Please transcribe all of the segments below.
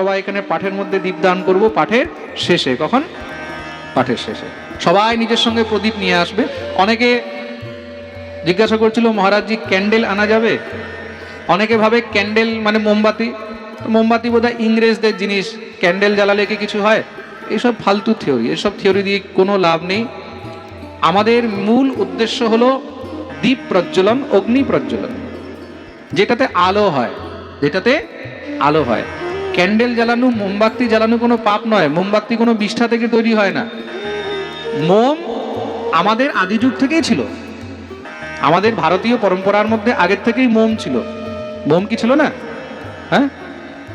সবাই এখানে পাঠের মধ্যে দীপদান করব, পাঠের শেষে, কখন? পাঠের শেষে। সবাই নিজের সঙ্গে প্রদীপ নিয়ে আসবে। অনেকে জিজ্ঞাসা করছিল, মহারাজজি, ক্যান্ডেল আনা যাবে? অনেকে ভাবে, ক্যান্ডেল মানে মোমবাতি। মোমবাতি বোধহয় ইংরেজদের জিনিস। ক্যান্ডেল জ্বালালে কি কিছু হয়? এইসব ফালতু থিওরি। এসব থিওরি দিয়ে কোনো লাভ নেই। আমাদের মূল উদ্দেশ্য হলো দীপ প্রজ্বলন, অগ্নি প্রজ্বলন। যেটাতে আলো হয়। যেটাতে আলো হয়। ক্যান্ডেল জ্বালানো, মোমবাতি জ্বালানো কোনো পাপ নয়। মোমবাতি কোনো বিষ্ঠা থেকে তৈরি হয় না। মোম আমাদের আদি যুগ থেকেই ছিল। আমাদের ভারতীয় পরম্পরার মধ্যে আগের থেকেই মোম ছিল। মোম কি ছিল না? হ্যাঁ?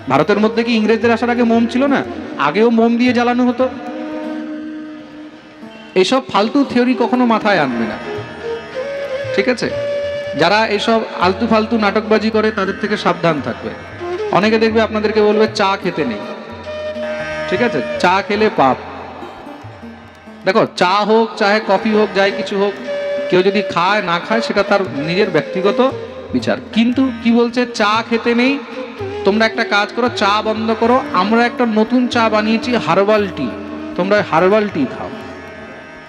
ভারতের মধ্যে কি ইংরেজদের আসার আগে মোম ছিল না? আগেও মোম দিয়ে জ্বালানো হতো। এইসব ফালতু থিওরি কখনো মাথায় আনবে না। ঠিক আছে? যারা এইসব আলতু ফালতু নাটকবাজি করে, তাদের থেকে সাবধান থাকবে। অনেকে দেখবে আপনাদেরকে বলবে চা খেতে নেই। ঠিক আছে? চা খেলে পাপ। দেখো, চা হোক চাহে কফি হোক, যাই কিছু হোক, কেউ যদি খায়, না খায়, সেটা তার নিজের ব্যক্তিগত বিচার। কিন্তু কি বলছে? চা খেতে নেই। তোমরা একটা কাজ করো, চা বন্ধ করো। আমরা একটা নতুন চা বানিয়েছি, হার্বাল টি। তোমরা হার্বাল টি খাও।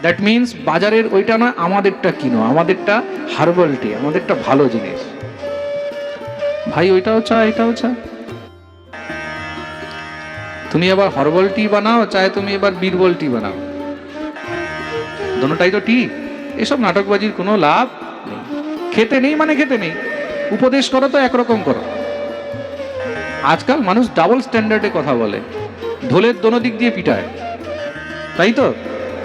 দ্যাট মিন্স বাজারের ওইটা নয়, আমাদেরটা কিনো আমাদেরটা হার্বাল টি, আমাদেরটা ভালো জিনিস। ভাই, ওইটাও চা, এটাও চা। তুমি এবার হরবল টি বানাও চাहे তুমি এবার বীরবল টি বানাও। দোনোটাই তো টি এসব নাটকবাজির কোনো লাভ নেই। খেতে নেই মানে খেতে নেই। উপদেশ করো তো একরকম করো। আজকাল মানুষ ডাবল স্ট্যান্ডার্ডে কথা বলে। ঢোলের দোনো দিক দিয়ে পিটায়। তাই তো?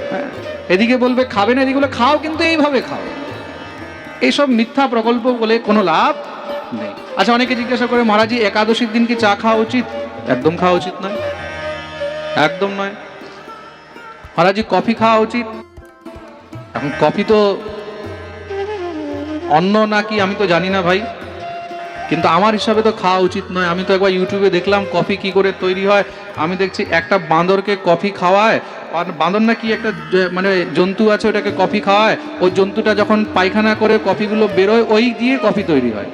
হ্যাঁ। এদিকে বলবে, খাবে না। এদিকে খাও কিন্তু এইভাবে খাও। এইসব মিথ্যা প্রকল্প বলে কোনো লাভ নেই। আচ্ছা অনেকে জিজ্ঞাসা করে, মহারাজি একাদশীর দিন কি চা খাওয়া উচিত? একদম খাওয়া উচিত নয়। একদম নয়। মহারাজি কফি খাওয়া উচিত। এখন কফি তো অন্য নাকি আমি তো জানি না ভাই। কিন্তু আমার হিসাবে তো খাওয়া উচিত নয়। আমি তো একবার ইউটিউবে দেখলাম কফি কি করে তৈরি হয়। আমি দেখছি একটা বাঁদরকে কফি খাওয়ায়, আর বাঁদর না কি একটা মানে জন্তু আছে ওটাকে কফি খাওয়ায়। ওই জন্তুটা যখন পায়খানা করে কফিগুলো বেরোয়, ওই দিয়ে কফি তৈরি হয়।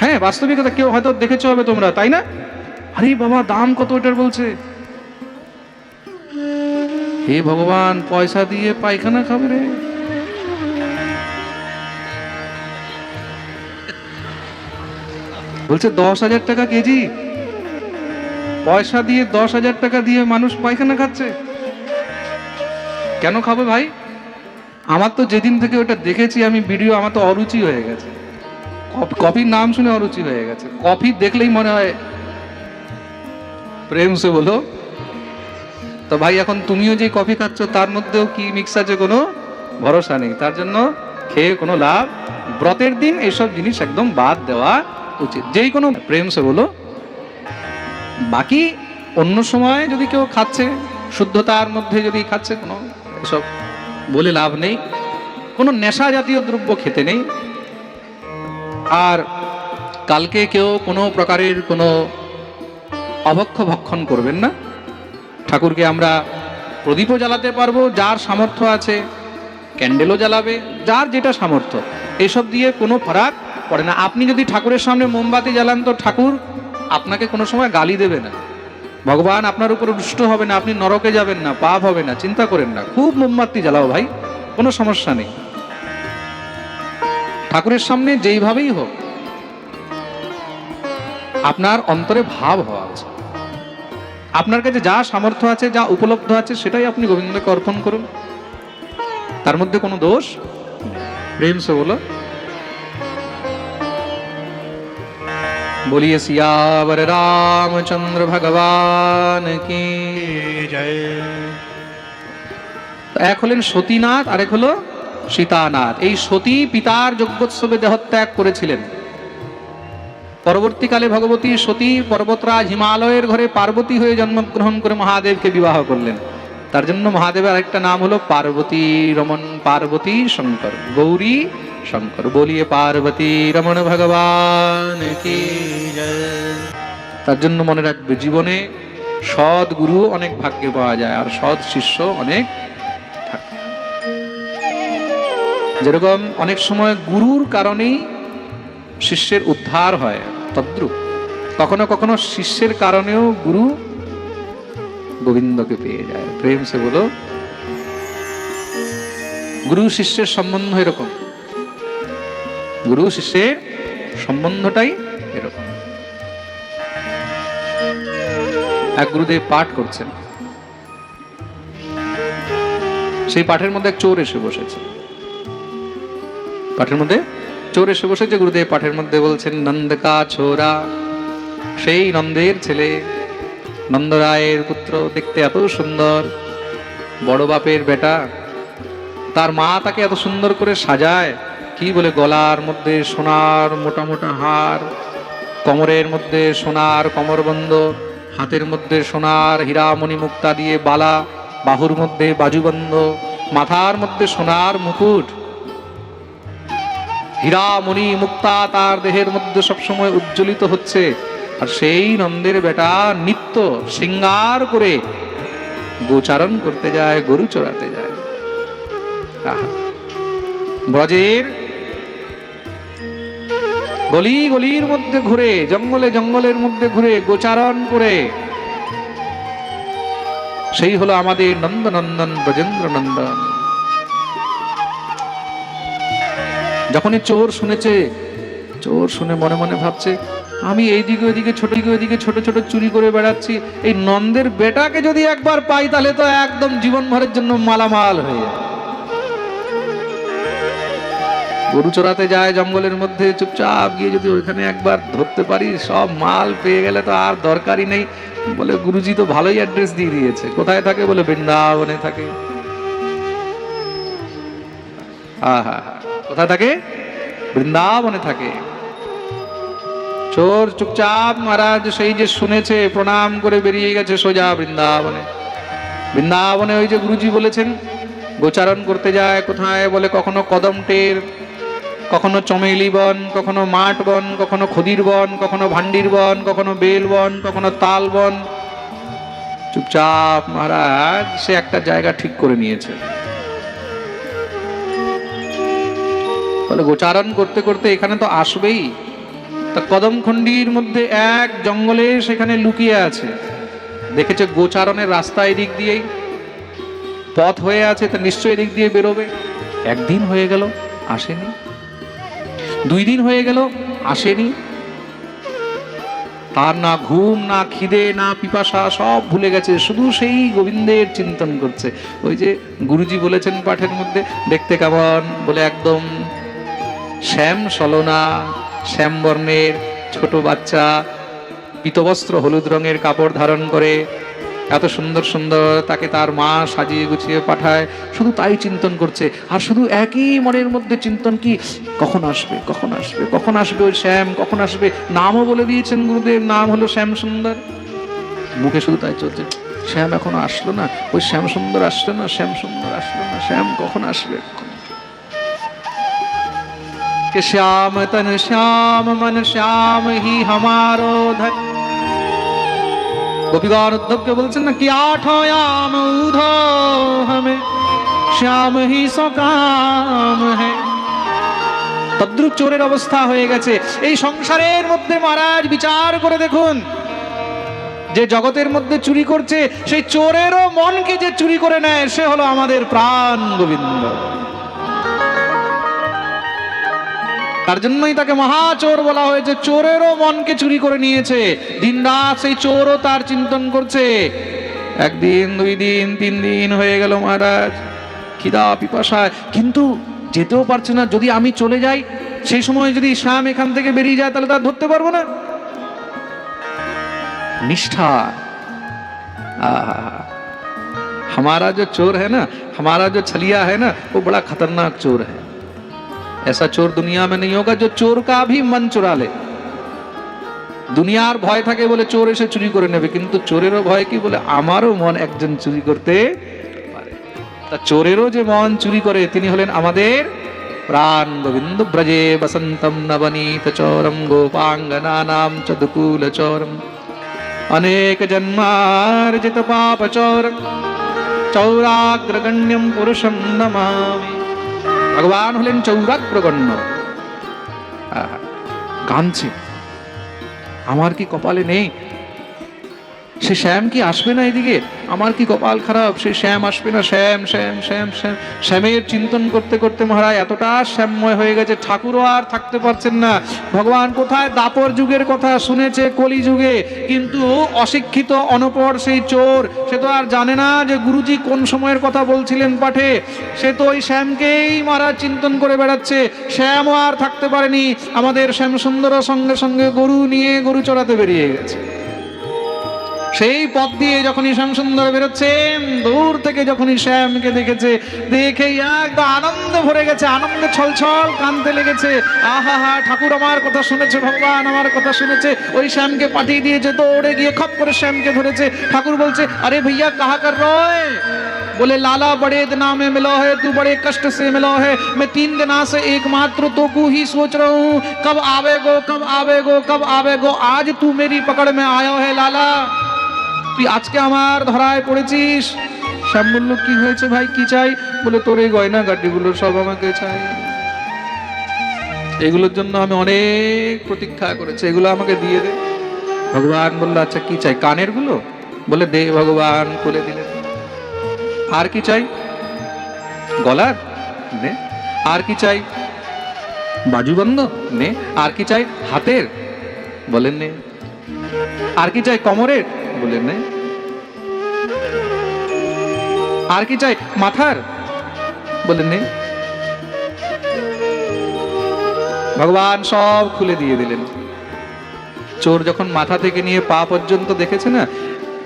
হ্যাঁ বাস্তবিকতা কেউ হয়তো দেখেছ হবে তোমরা, তাই না? আরে বাবা, দাম কত ওটার বলছে? হে ভগবান, পয়সা দিয়ে পায়খানা খাবে রে। বলছে, দশ হাজার টাকা কেজি। পয়সা দিয়ে দশ হাজার টাকা দিয়ে মানুষ পায়খানা খাচ্ছে। কেন খাবে ভাই? আমার তো যেদিন থেকে ওটা দেখেছি, আমি ভিডিও, আমার তো অরুচি হয়ে গেছে। কফ- কফির নাম শুনে অরুচি হয়ে গেছে। কফি দেখলেই মনে হয় প্রেম সে বলো। তো ভাই, এখন তুমিও যে কফি খাচ্ছ, তার মধ্যেও কি মিক্স আছে কোনো? ভরসা নেই। তার জন্য খেয়ে কোনো লাভ। ব্রতের দিন এইসব জিনিস একদম বাদ দেওয়া উচিত। যেই কোনো প্রেম সে বলো। বাকি অন্য সময় যদি কেউ খাচ্ছে, শুদ্ধতার মধ্যে যদি খাচ্ছে কোনো, এসব বলে লাভ নেই। কোনো নেশা জাতীয় দ্রব্য খেতে নেই। আর কালকে কেউ কোনো প্রকারের কোনো অভক্ষ ভক্ষণ করবেন না। ঠাকুরকে আমরা প্রদীপও জ্বালাতে পারব, যার সামর্থ্য আছে ক্যান্ডেলও জ্বালাবে, যার যেটা সামর্থ্য। এসব দিয়ে কোনো ফারাক পড়ে না। আপনি যদি ঠাকুরের সামনে মোমবাতি জ্বালান তো ঠাকুর আপনাকে কোনো সময় গালি দেবে না। ভগবান আপনার উপর রুষ্ট হবে না, আপনি নরকে যাবেন না, পাপ হবে না, চিন্তা করেন না। খুব মোমবাতি জ্বালাও ভাই, কোনো সমস্যা নেই। ঠাকুরের সামনে যেইভাবেই হোক, আপনার অন্তরে ভাব হওয়া আছে আপনার কাছে যা সামর্থ্য আছে, যা উপলব্ধ আছে, সেটাই আপনি গোবিন্দকে অর্পণ করুন। তার মধ্যে কোনো দোষ। প্রেম সে বলো। বলিয়ে সিয়াবর রামচন্দ্র ভগবান কি এক হলেন সতীনাথ, আরেক হলো সীতানাথ। এই সতী পিতার যজ্ঞোৎসবে দেহত্যাগ করেছিলেন। পরবর্তীকালে ভগবতী সতী পর্বতরাজ হিমালয়ের ঘরে পার্বতী হয়ে জন্মগ্রহণ করে মহাদেবকে বিবাহ করলেন। তার জন্য মহাদেবের আরেকটা নাম হলো পার্বতী রমন পার্বতী শঙ্কর, গৌরী শঙ্কর। বলিয়ে পার্বতী রমণ ভগবান তার জন্য মনে রাখবে জীবনে সৎ গুরু অনেক ভাগ্যে পাওয়া যায় আর সৎ শিষ্য অনেক যেরকম অনেক সময় গুরুর কারণেই শিষ্যের উদ্ধার হয়, তদ্রুপ। কখনো কখনো শিষ্যের কারণেও গুরু গোবিন্দকে পেয়ে যায়। প্রেম সে বলো, গুরু শিষ্যের সম্বন্ধ এরকম। গুরু শিষ্যের সম্বন্ধটাই এরকম। এক গুরুদেব পাঠ করছেন। সেই পাঠের মধ্যে এক চোর এসে বসেছে। পাঠের মধ্যে চোর এসে বসেছে, গুরুদেব পাঠের মধ্যে বলছেন, নন্দকা ছোরা। সেই নন্দের ছেলে, নন্দরায়ের পুত্র, দেখতে এত সুন্দর, বড় বাপের বেটা। তার মা তাকে এত সুন্দর করে সাজায়, কি বলে, গলার মধ্যে সোনার মোটা মোটা হার, কোমরের মধ্যে সোনার কমরবন্ধ, হাতের মধ্যে সোনার হীরামণি মুক্তা দিয়ে বালা, বাহুর মধ্যে বাজুবন্ধ, মাথার মধ্যে সোনার মুকুট। হীরামণি মুক্তা তার দেহের মধ্যে সবসময় উজ্জ্বলিত হচ্ছে। আর সেই নন্দের বেটা নিত্য সিঙ্গার করে গোচারণ করতে যায়, গরু চড়াতে যায়। ব্রজের গলি গলির মধ্যে ঘুরে, জঙ্গলে জঙ্গলের মধ্যে ঘুরে, গোচারণ করে। সেই হলো আমাদের নন্দনন্দন ব্রজেন্দ্র নন্দন যখনই চোর শুনেছে, চোর শুনে মনে মনে ভাবছে, আমি এইদিকে ওইদিকে ছোট দিকে ওইদিকে, ছোট ছোট চুরি করে বেড়াচ্ছি, এই নন্দের বেটাকে যদি একবার পাই, তাহলে তো একদম জীবন ভরের জন্য মালামাল হয়ে গরু চড়াতে যায় জঙ্গলের মধ্যে, চুপচাপ গিয়ে যদি ওইখানে একবার ধরতে পারি, সব মাল পেয়ে গেলে তো আর দরকারই নেই। বলে, গুরুজি তো ভালোই অ্যাড্রেস দিয়ে দিয়েছে। কোথায় থাকে? বলে, বৃন্দাবনে থাকে। হ্যাঁ হ্যাঁ কোথায় থাকে বৃন্দাবনে থাকে। চোর চুপচাপ মহারাজ সেই যে শুনেছে, প্রণাম করে বেরিয়ে গেছে সোজা বৃন্দাবনে। বৃন্দাবনে ওই যে গুরুজি বলেছেন, গোচারণ করতে যায়, কোথায় বলে কখনো কদম টের কখনো চমেলি বন কখনো মাঠ বন কখনো খদির বন কখনো ভান্ডির বন কখনো বেল বন কখনো তাল বন চুপচাপ মহারাজ, সে একটা জায়গা ঠিক করে নিয়েছে। বলে গোচারণ করতে করতে এখানে তো আসবেই। তা কদমখণ্ডির মধ্যে এক জঙ্গলে সেখানে লুকিয়ে আছে। দেখেছে গোচারণের রাস্তা এদিক দিয়েই। পথ হয়ে আছে, তা নিশ্চয়ই এদিক দিয়ে বেরোবে। একদিন হয়ে গেল, আসেনি। দুই দিন হয়ে গেল, আসেনি। তার না ঘুম, না খিদে, না পিপাসা, সব ভুলে গেছে। শুধু সেই গোবিন্দের চিন্তন করছে। ওই যে গুরুজি বলেছেন পাঠের মধ্যে, দেখতে কেমন? বলে একদম শ্যাম সলনা, শ্যাম বর্ণের ছোট বাচ্চা, পিতবস্ত্র হলুদ রঙের কাপড় ধারণ করে। এত সুন্দর সুন্দর তাকে তার মা সাজিয়ে গুছিয়ে পাঠায়। শুধু তাই চিন্তন করছে। আর শুধু একই মনের মধ্যে চিন্তন কি? কখন আসবে কখন আসবে কখন আসবে ওই শ্যাম? কখন আসবে? নামও বলে দিয়েছেন গুরুদেব, নাম হলো শ্যাম সুন্দর। মুখে শুধু তাই চলছে। শ্যাম এখনও আসলো না। ওই শ্যাম সুন্দর আসলো না, শ্যাম সুন্দর আসলো না। শ্যাম কখন আসবে? कि श्याम तन श्याम मन श्याम ही हमारो धन গোপীগণ উদ্ধবকে বলছেন না কি আঠয়াম উধ হমে শ্যাম হি সকাম হে তদ্রুপ চোরের অবস্থা হয়ে গেছে এই সংসারের মধ্যে মহারাজ বিচার করে দেখুন যে জগতের মধ্যে চুরি করছে সেই চোরেরও মনকে যে চুরি করে নেয় সে হলো আমাদের প্রাণ গোবিন্দ তার জন্যই তাকে মহাচোর বলা হয়েছে চোরেরও মনকে চুরি করে নিয়েছে দিনরাত সেই চোরও তার চিন্তন করছে একদিন দুই দিন তিন দিন হয়ে গেল মহারাজ খিদা পিপাসায় কিন্তু যেতেও পারছে না যদি আমি চলে যাই সেই সময় যদি শ্যাম এখান থেকে বেরিয়ে যায় তাহলে তার ধরতে পারবো না निष्ठा आहा हमारा जो चोर है ना हमारा जो छलिया है ना वो बड़ा खतरनाक चोर है ऐसा चोर दुनिया में नहीं होगा जो चोर का भी मन चुरा ले দুনিয়ার ভয় থাকে বলে চোর এসে চুরি করে নেবে কিন্তু চোরেরও ভয় কি বলে আমারও মন একজন চুরি করতে পারে তা চোরেরও যে মন চুরি করে তিনি হলেন আমাদের প্রাণ গোবিন্দ ব্রজে বসন্তম নবনীত চৌরম গোপাঙ্গনা নাম চদকুল চৌরম অনেক জন্মার্জিত পাপ চৌর চৌরাগ্রগণ্যম পুরুষম নমামি ভগবান হলেন চৌরাগ প্রগণ্য। কাঁদছে আমার কি কপালে নেই? সে শ্যাম কি আসবে না এদিকে? আমার কি কপাল খারাপ? সে শ্যাম আসবে না। শ্যাম শ্যাম শ্যাম শ্যাম। শ্যামের চিন্তন করতে করতে মহারাজ, এতটা শ্যামময় হয়ে গেছে। ঠাকুরও আর থাকতে পারছেন না। ভগবান কোথায়? দাপর যুগের কথা শুনেছে কলি যুগে কিন্তু অশিক্ষিত, অনপর সেই চোর, সে তো আর জানে না যে গুরুজি কোন সময়ের কথা বলছিলেন পাঠে। সে তো ওই শ্যামকেই মহারাজ চিন্তন করে বেড়াচ্ছে। শ্যামও আর থাকতে পারেনি। আমাদের শ্যাম সুন্দর সঙ্গে সঙ্গে গরু নিয়ে গরু চড়াতে বেরিয়ে গেছে। সেই পথ দিয়ে যখনই শ্যাম সুন্দর বেরোচ্ছেন দূর থেকে যখনই শ্যামকে দেখেছে, দেখে একদম আনন্দে ভরে গেছে, আনন্দে ছলছল কানতে লেগেছে। আহা হা, ঠাকুর আমার কথা শুনেছে, ভগবান আমার কথা শুনেছে। ওই শ্যামকে পাঠিয়ে দিয়েছে, দৌড়ে গিয়ে খপ করে শ্যামকে ধরেছে। ঠাকুর বলছে, আরে ভাইয়া, কাহা কর বলে, লালা, বড়ে बड़े दिना হে তু है কষ্ট সে कष्ट হে মে তিন मैं तीन একমাত্র से एकमात्र तो को ही কব আবে গো কব আবে গো কব আবে গো আজ তু মে পকড় মে आयो হে লালা। তুই আজকে আমার ধরায় পড়েছিস? শ্যাম বলল কি হয়েছে ভাই? কি চাই? বলে, তোর এই গয়না গাড্ডিগুলো সব আমাকে চাই। এগুলোর জন্য আমি অনেক প্রতীক্ষা করেছি। এগুলো আমাকে দিয়ে দে। ভগবান বলল আচ্ছা কি চাই? কানেরগুলো বলে, দে ভগবান, খুলে দিলেন আর কি চাই? গলার? নে। আর কি চাই? বাজুবন্ধ? নে। আর কি চাই? হাতের? বলেন নে। আর কি চাই? কোমরের? বলেন নে আর কি চাই, মাথার? বলেন নে ভগবান সব খুলে দিয়ে দিলেন। চোর যখন মাথা থেকে নিয়ে পা পর্যন্ত দেখেছে না,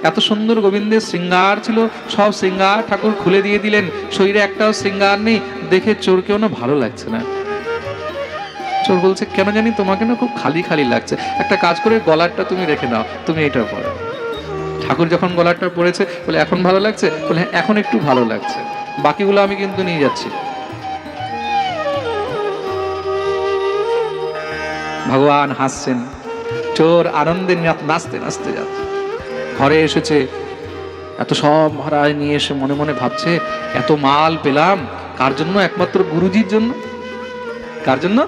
এত সুন্দর গোবিন্দের শৃঙ্গার ছিল, সব শৃঙ্গার ঠাকুর খুলে দিয়ে দিলেন। শরীরে একটাও শৃঙ্গার নেই, দেখে চোরকেও না ভালো লাগছে না। চোর বলছে, কেন জানি তোমাকে না খুব খালি খালি লাগছে। একটা কাজ করে গলারটা তুমি রেখে দাও, তুমি এটা পরো। ঠাকুর যখন গলাটা পড়েছে, বলে, এখন ভালো লাগছে? বলে হ্যাঁ এখন একটু ভালো লাগছে। বাকিগুলো আমি কিন্তু নিয়ে যাচ্ছি। ভগবান হাসছেন। চোর আনন্দে নাচতে নাচতে যাচ্ছে। ঘরে এসেছে, এত সব মহারাজ নিয়ে এসে মনে মনে ভাবছে, এত মাল পেলাম, কার জন্য? একমাত্র গুরুজির জন্য? কার জন্য?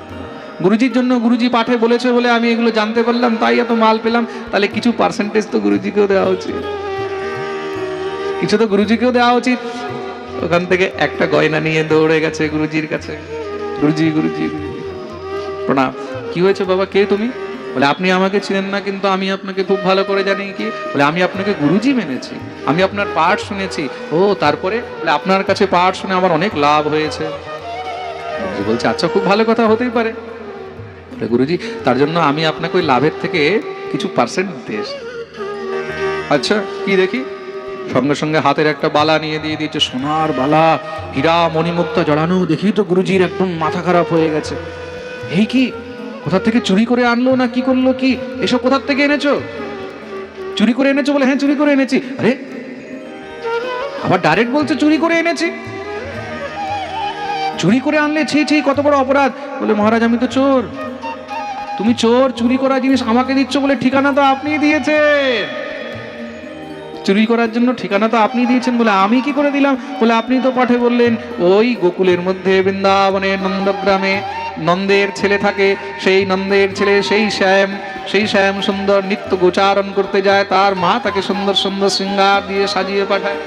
গুরুজির জন্য গুরুজি পাঠে বলেছে বলে আমি এগুলো জানতে পারলাম, তাই এত মাল পেলাম। তাহলে কিছু পার্সেন্টেজ তো গুরুজিকেও দেওয়া উচিত। কিছু তো গুরুজিকেও দেওয়া উচিত। ওখান থেকে একটা গয়না নিয়ে দৌড়ে গেছে গুরুজির কাছে। গুরুজি গুরুজি। প্রণাম। কি হয়েছে বাবা? কে তুমি? বলে, আপনি আমাকে চিনেন না, কিন্তু আমি আপনাকে খুব ভালো করে জানি কি? বলে, আমি আপনাকে গুরুজি মেনেছি। আমি আপনার পাঠ শুনেছি। ও, তারপরে? বলে, আপনার কাছে পাঠ শুনে আমার অনেক লাভ হয়েছে। বলছে আচ্ছা খুব ভালো কথা হতেই পারে। গুরুজি, তার জন্য আমি আপনাকে ওই লাভের থেকে কিছু পার্সেন্ট দিতে। আচ্ছা কি দেখি? সঙ্গে সঙ্গে হাতের একটা বালা নিয়ে দিয়ে দিয়েছে, সোনার বালা, হীরা, মণিমুক্তা জড়ানো, দেখি তো গুরুজির একদম মাথা খারাপ হয়ে গেছে। এই কি, কোথা থেকে চুরি করে আনলো না কি করল কি? এসব কোথার থেকে এনেছো? চুরি করে এনেছো বলে হ্যাঁ চুরি করে এনেছি। আরে, আবার ডাইরেক্ট বলছে চুরি করে এনেছি। চুরি করে আনলে ছি ছি, কত বড় অপরাধ। বলে, মহারাজ, আমি তো চোর। তুমি চোর, চুরি করা জিনিস আমাকে দিচ্ছ বলে ঠিকানা তো আপনি দিয়েছেন। চুরি করার জন্য ঠিকানা তো আপনি দিয়েছেন বলে আমি কি করে দিলাম? বলে আপনি তো পাঠে বললেন, ওই গোকুলের মধ্যে বৃন্দাবনের নন্দগ্রামে নন্দের ছেলে থাকে, সেই নন্দের ছেলে সেই শ্যাম সেই শ্যাম সুন্দর নিত্য গোচারণ করতে যায়, তার মা তাকে সুন্দর সুন্দর শৃঙ্গার দিয়ে সাজিয়ে পাঠায়।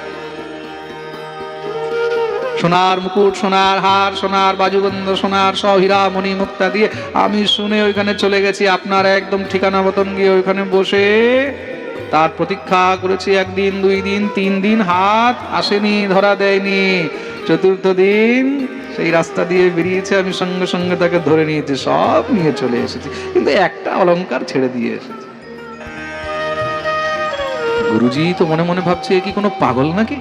সোনার মুকুট, সোনার হার, সোনার বাজুবন্ধ সোনার সব হীরা মণি মুক্তা দিয়ে আমি শুনে ওইখানে চলে গেছি, আপনার একদম ঠিকানা মতন গিয়ে ওইখানে বসে। তার প্রতীক্ষা করেছি একদিন, দুই দিন, তিন দিন, হাত আসেনি, ধরা দেয়নি। চতুর্থ দিন সেই রাস্তা দিয়ে বেরিয়েছে, আমি সঙ্গে সঙ্গে তাকে ধরে নিয়েছি, সব নিয়ে চলে এসেছি। কিন্তু একটা অলংকার ছেড়ে দিয়ে এসেছি। গুরুজি তো মনে মনে ভাবছে কি কোনো পাগল নাকি?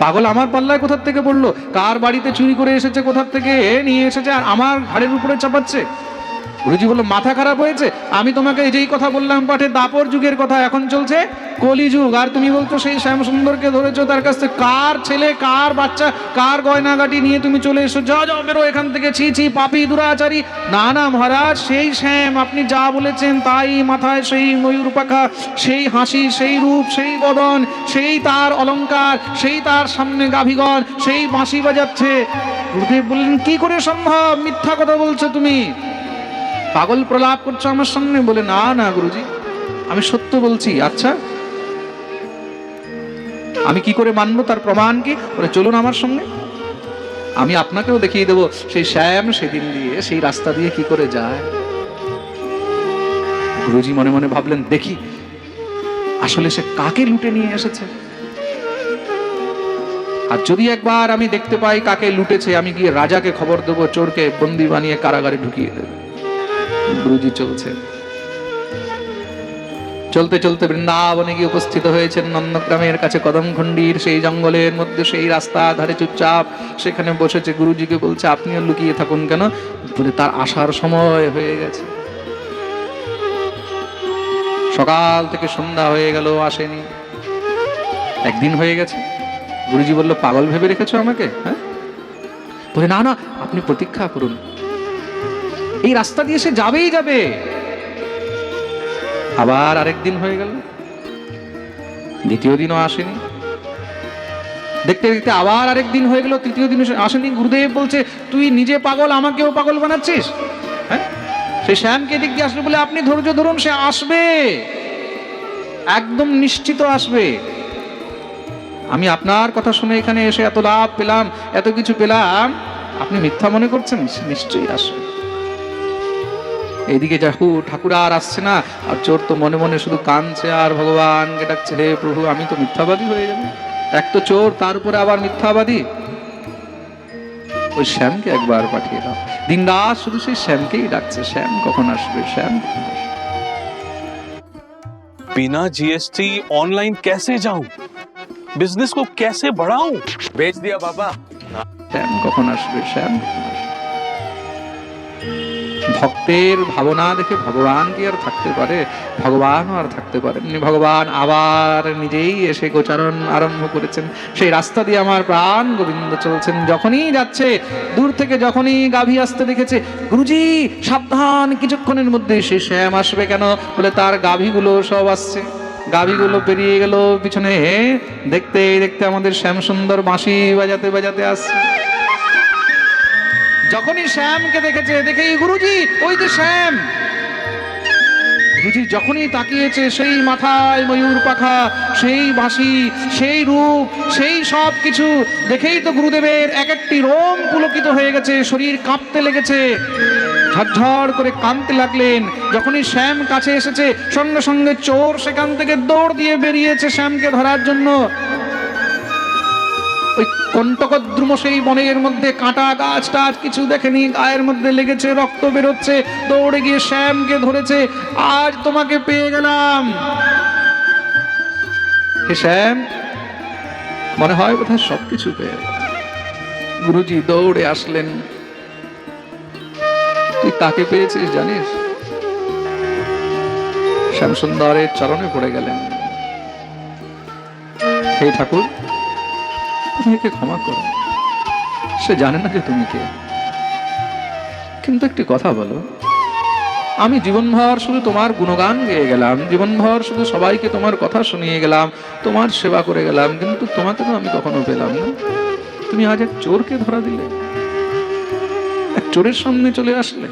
পাগল আমার পাল্লায় কোথার থেকে পড়ল কার বাড়িতে চুরি করে এসেছে কোথার থেকে? এ নিয়ে এসেছে আর আমার ঘাড়ের উপরে চাপাচ্ছে। গুরুজি বলল, মাথা খারাপ হয়েছে? আমি তোমাকে যেই কথা বললাম, পাঠে দাপর যুগের কথা এখন চলছে। কলিযুগ আর তুমি বলছো সেই শ্যাম সুন্দরকে ধরেছো তার কাছ কার ছেলে, কার বাচ্চা, কার গয়নাগাটি নিয়ে তুমি চলে এসো? যা যাও, বেরো এখান থেকে। ছি ছি, পাপি, দুরাচারী। না না, মহারাজ, সেই শ্যাম, আপনি যা বলেছেন তাই মাথায় সেই ময়ূর পাখা, সেই হাসি, সেই রূপ, সেই বদন সেই তার অলঙ্কার, সেই তার সামনে গাভীগণ, সেই বাঁশি বাজাচ্ছে। গুরুদেব বললেন, কি করে সম্ভব? মিথ্যা কথা বলছো তুমি? পাগল প্রলাপ করছ আমার সামনে? বলে, না না, গুরুজি। আমি সত্য বলছি। আচ্ছা। আমি কি করে মানবো তার প্রমাণ কি? বলে, চলুন আমার সঙ্গে আমি আপনাকেও দেখিয়ে দেবো। সেই শ্যাম সেদিন দিয়ে সেই রাস্তা দিয়ে কি করে যায়। গুরুজি মনে মনে ভাবলেন, দেখি, আসলে সে কাকে লুটে নিয়ে এসেছে? আর যদি একবার আমি দেখতে পাই কাকে লুটেছে, আমি গিয়ে রাজাকে খবর দেবো, চোরকে বন্দি বানিয়ে কারাগারে ঢুকিয়ে দেবে। গুরুজি চলছে। চলতে চলতে বৃন্দাবনে গিয়ে উপস্থিত হয়েছেন নন্দগ্রামের কাছে কদমখণ্ডির সেই জঙ্গলের মধ্যে সেই রাস্তা ধারে চুপচাপ সেখানে বসেছে গুরুজিকে বলছে, আপনিও লুকিয়ে থাকুন কেন? বলে, তার আসার সময় হয়ে গেছে। সকাল থেকে সন্ধ্যা হয়ে গেল, আসেনি। একদিন হয়ে গেছে। গুরুজি বলল, পাগল ভেবে রেখেছো আমাকে হ্যাঁ? বলে, না না, আপনি প্রতীক্ষা করুন। এই রাস্তা দিয়ে সে যাবেই যাবে। আবার আরেকদিন হয়ে গেল। দ্বিতীয় দিনও আসেনি। দেখতে দেখতে আবার আরেক দিন হয়ে গেল, তৃতীয় দিন আসেনি। গুরুদেব বলছে, তুই নিজে পাগল, আমাকেও পাগল বানাচ্ছিস? হ্যাঁ? সে শ্যামকে দিক দিয়ে আসবে বলে, আপনি ধৈর্য ধরুন, সে আসবে। একদম নিশ্চিত আসবে। আমি আপনার কথা শুনে এখানে এসে এত লাভ পেলাম, এত কিছু পেলাম। আপনি মিথ্যা মনে করছেন? নিশ্চয়ই আসবে। এইদিকে যাহু ঠাকুর আর আসছে না আর চোর তো মনে মনে শুধু কাঁদছে আর ভগবানকে ডাকছে হে প্রভু আমি তো মিথ্যাবাদী হয়ে যাবো এক তো চোর তার উপরে আবার মিথ্যাবাদী ওই শ্যামকে একবার পাঠিয়ে দাও দিন রাত শুধু সেই শ্যামকেই ডাকছে শ্যাম কখন আসবে শ্যাম কখন আসবে? बिना जीएसटी ऑनलाइन कैसे जाऊं बिजनेस को कैसे बढ़ाऊं बेच दिया पापा শ্যাম কখন আসবে শ্যাম কখন আসবে? ভক্তের ভাবনা দেখে ভগবান কি আর থাকতে পারে, ভগবানও আর থাকতে পারেননি। ভগবান আবার নিজেই এসে গোচারণ আরম্ভ করেছেন। সেই রাস্তা দিয়ে আমার প্রাণ গোবিন্দ চলছেন। যখনই যাচ্ছে, দূর থেকে যখনই গাভী আসতে দেখেছে, গুরুজি, সাবধান, কিছুক্ষণের মধ্যে সে শ্যাম আসবে কেন? বলে তার গাভীগুলো সব আসছে। গাভীগুলো পেরিয়ে গেল পিছনে। দেখতে দেখতে আমাদের শ্যাম সুন্দর বাঁশি বাজাতে বাজাতে আসছে। যখনই শ্যামকে দেখেছে দেখেই গুরুজি, ওই যে শ্যাম! গুরুজি যখনই তাকিয়েছে, সেই মাথায় ময়ূর পাখা, সেই বাঁশি, সেই রূপ, সেই সব কিছু দেখেই তো গুরুদেবের এক একটি রোম পুলকিত হয়ে গেছে, শরীর কাঁপতে লেগেছে। ঝরঝর করে কাঁদতে লাগলেন। যখনই শ্যাম কাছে এসেছে, সঙ্গে সঙ্গে চোর সেখান থেকে দৌড় দিয়ে বেরিয়েছে শ্যামকে ধরার জন্য। ওই কণ্টকদ্রুম সেই বনের মধ্যে কাঁটা গাছ টাছ কিছু দেখেনি, গায়ের মধ্যে লেগেছে, রক্ত বেরোচ্ছে, দৌড়ে গিয়ে শ্যামকে ধরেছে, আজ তোমাকে পেয়ে গেলাম। হে শ্যাম, মনে হয় বোধহয় সবকিছু পেয়ে গুরুজি দৌড়ে আসলেন। তুই কাকে পেয়েছিস, জানিস? শ্যাম সুন্দরের চরণে পড়ে গেলেন। হে ঠাকুর তুমি একে ক্ষমা করো। সে জানে না যে তুমি কে। কিন্তু একটি কথা বলো, আমি জীবনভর শুধু তোমার গুণগান গেয়ে গেলাম, জীবনভর শুধু সবাইকে তোমার কথা শুনিয়ে গেলাম, তোমার সেবা করে গেলাম, কিন্তু তোমাকে তো আমি কখনো পেলাম না। তুমি আজ এক চোরকে ধরা দিলে, এক চোরের সামনে চলে আসলে।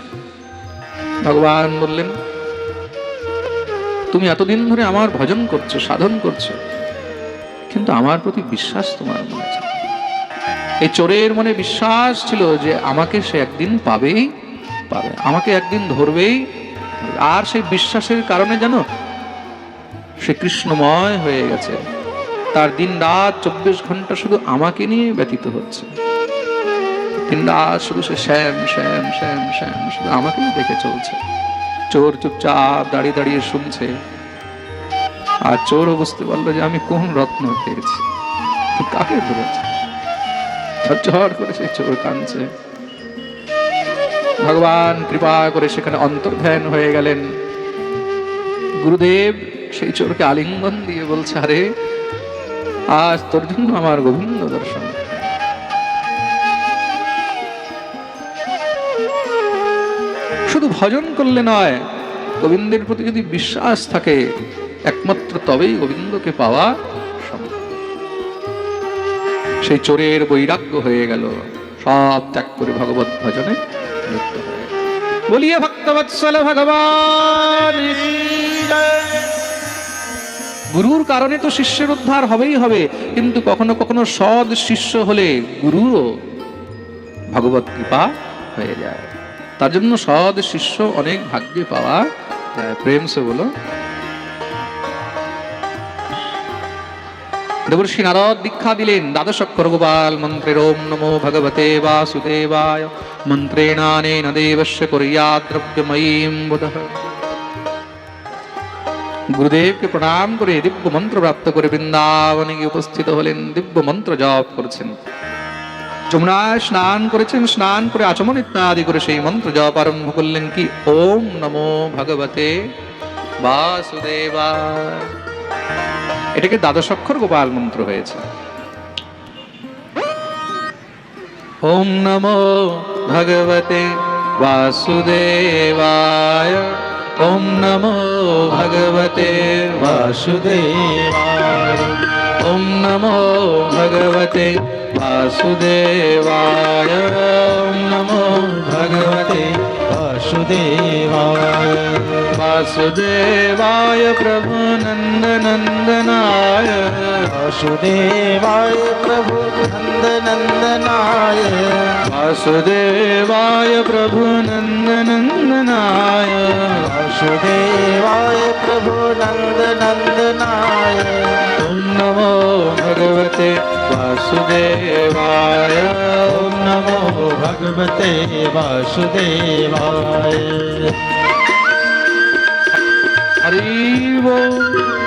ভগবান বললেন, তুমি এতদিন ধরে আমার ভজন করছ, সাধন করছ কিন্তু আমার প্রতি বিশ্বাস তোমার মনে না। এই চোরের মনে বিশ্বাস ছিল যে আমাকে সে একদিন পাবেই, পাবে। আমাকে একদিন ধরবেই। আর সেই বিশ্বাসের কারণে জানো সে কৃষ্ণময় হয়ে গেছে। তার দিন রাত চব্বিশ ঘণ্টা শুধু আমাকে নিয়ে ব্যতীত হচ্ছে। দিন রাত শুধু সে শ্যাম শ্যাম শ্যাম শ্যাম, শুধু আমাকেই দেখে চলছে। চোর চুপচাপ দাঁড়িয়ে দাঁড়িয়ে শুনছে। আর চোরও বুঝতে পারল যে আমি কোন রত্ন পেয়েছি। কাকে ধরেছে? ঝরঝর করে সেই চোর কাঁদছে। ভগবান কৃপা করে সেখানে অন্তর্ধ্যান হয়ে গেলেন। গুরুদেব সেই চোরকে আলিঙ্গন দিয়ে বলছে, আরে, আজ তোর জন্য আমার গোবিন্দ দর্শন। শুধু ভজন করলে নয়, গোবিন্দের প্রতি যদি বিশ্বাস থাকে একমাত্র তবেই গোবিন্দকে পাওয়া সম্ভব। সেই চোরের বৈরাগ্য হয়ে গেল। সব ত্যাগ করে ভগবত ভজনে বলিয়ে ভক্তবৎসল ভগবান, গুরুর কারণে তো শিষ্যের উদ্ধার হবেই হবে, কিন্তু কখনো কখনো সৎ শিষ্য হলে গুরুরও ভগবত কৃপা হয়ে যায়। তার জন্য সৎ শিষ্য অনেক ভাগ্যে পাওয়া যায় প্রেম সে বলো দেবর্ষি নারদ দীক্ষা দিলেন। দ্বাদশ অক্ষর গোপাল মন্ত্রের ওম নমো ভগবতে বাসুদেবায়। মন্ত্রেণানেন দেবস্য কুর্যাৎ দ্রব্যময়ীম বুধঃ। গুরুদেবকে প্রণাম করে দিব্য মন্ত্র প্রাপ্ত করে বৃন্দাবনে গিয়ে উপস্থিত হলেন। দিব্য মন্ত্র জপ করেছেন। যমুনায় স্নান করেছেন, স্নান করে আচমন ইত্যাদি করে সেই মন্ত্র জপ আরম্ভ করলেন কি? ওম নমো ভগবতে বাসুদেবায়। এটাকে দ্বাদশ অক্ষর গোপাল মন্ত্র হয়েছে ওম নমো ভগবতে বাসুদেবায় ওম নমো ভগবতে বাসুদেবায় ওম নমো ভগবতে বাসুদেবায় ওম নমো ভগবতে वासुदेवाय વાસુદેવાય પ્રભુ નંદ નંદનાય વાસુદેવાય પ્રભુ નંદ નંદનાય વાસુદેવાય પ્રભુ નંદ નંદનાય વાસુદેવાય પ્રભુ નંદ નંદનાય નમો ભગવતે વાસુદેવાય નમો ભગવતે વાસુદેવાય हरि बोल